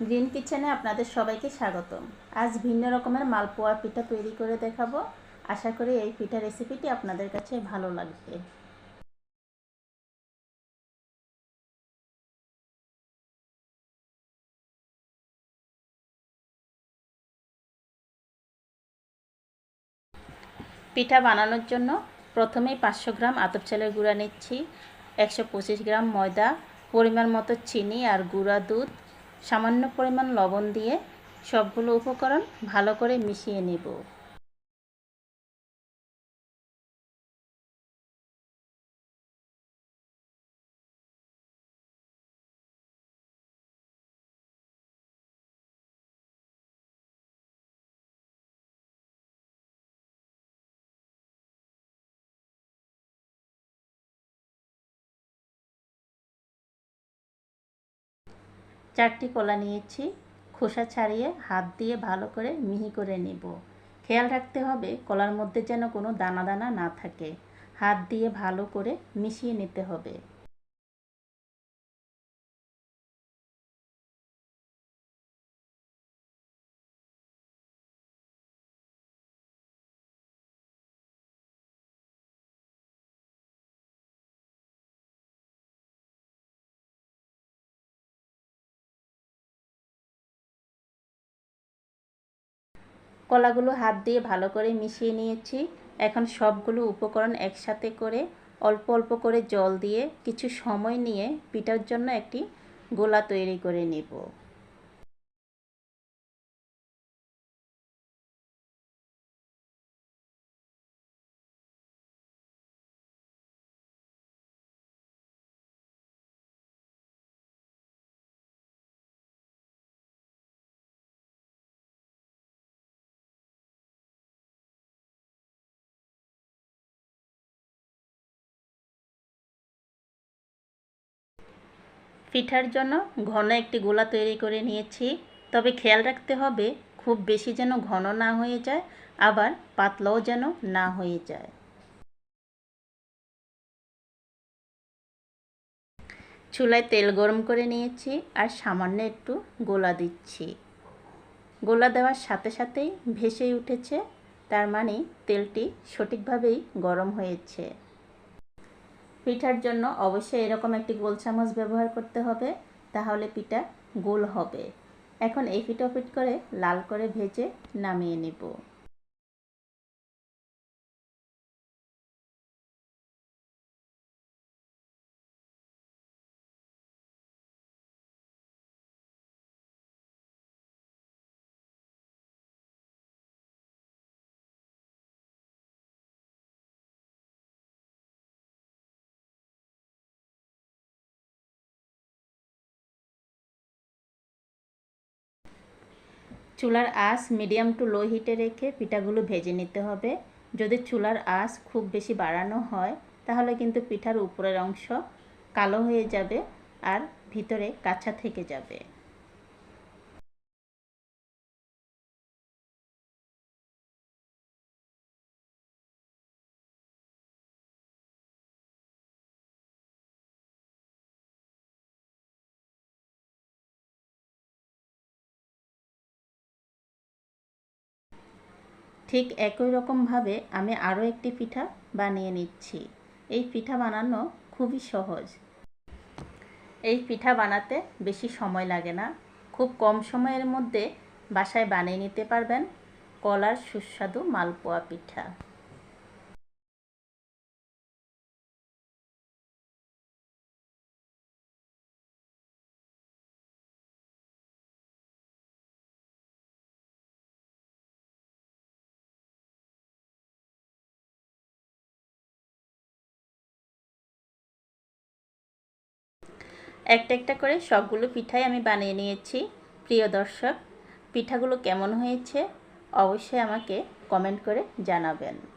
Green কিচেনে আপনাদের সবাইকে স্বাগতম। আজ ভিন্ন রকমের মালপোয়া পিঠা তৈরি করে দেখাবো। আশা করি এই পিঠা রেসিপিটি আপনাদের কাছে ভালো লাগবে। পিঠা বানানোর জন্য প্রথমেই পাঁচশো গ্রাম আতপ চালের গুঁড়া নিচ্ছি, একশো পঁচিশ গ্রাম ময়দা, পরিমাণ মতো চিনি আর গুঁড়া দুধ সামান্য পরিমাণ লবণ দিয়ে সবগুলো উপকরণ ভালো করে মিশিয়ে নেব। চারটি কলা নিয়েছি। খোসা ছাড়িয়ে হাত দিয়ে ভালো করে মিহি করে নেব। খেয়াল রাখতে হবে কলার মধ্যে যেন কোনো দানা দানা না থাকে। হাত দিয়ে ভালো করে মিশিয়ে নিতে হবে। কলাগুলো হাত দিয়ে ভালো করে মিশিয়ে নিয়েছি। এখন সবগুলো উপকরণ একসাথে করে অল্প অল্প করে জল দিয়ে কিছু সময় নিয়ে পিঠার জন্য একটি গোলা তৈরি করে নেব। পিঠার জন্য ঘন একটি গোলা তৈরি করে নিয়েছি। তবে খেয়াল রাখতে হবে, খুব বেশি যেন ঘন না হয়ে যায়, আবার পাতলাও যেন না হয়ে যায়। চুলায় তেল গরম করে নিয়েছি আর সামান্য একটু গোলা দিচ্ছি। গোলা দেওয়ার সাথে সাথেই ভেসেই উঠেছে, তার মানে তেলটি সঠিকভাবেই গরম হয়েছে। পিঠার জন্য অবশ্যই এরকম একটি গোল চামচ ব্যবহার করতে হবে, তাহলে পিঠা গোল হবে। এখন এই পিঠা ফিট করে লাল করে ভেজে নামিয়ে নেব। চুলার আঁচ মিডিয়াম টু লো হিটে রেখে পিঠাগুলো ভেজে নিতে হবে। যদি চুলার আঁচ খুব বেশি বাড়ানো হয়, তাহলে কিন্তু পিঠার উপরের অংশ কালো হয়ে যাবে আর ভিতরে কাঁচা থেকে যাবে। ঠিক একই রকমভাবে আমি আরও একটি পিঠা বানিয়ে নিচ্ছি। এই পিঠা বানানো খুবই সহজ। এই পিঠা বানাতে বেশি সময় লাগে না। খুব কম সময়ের মধ্যে বাসায় বানিয়ে নিতে পারবেন কলার সুস্বাদু মালপোয়া পিঠা। একটা একটা করে সবগুলো পিঠাই আমি বানিয়ে নিয়েছি, প্রিয় দর্শক। পিঠাগুলো কেমন হয়েছে অবশ্যই আমাকে কমেন্ট করে জানাবেন।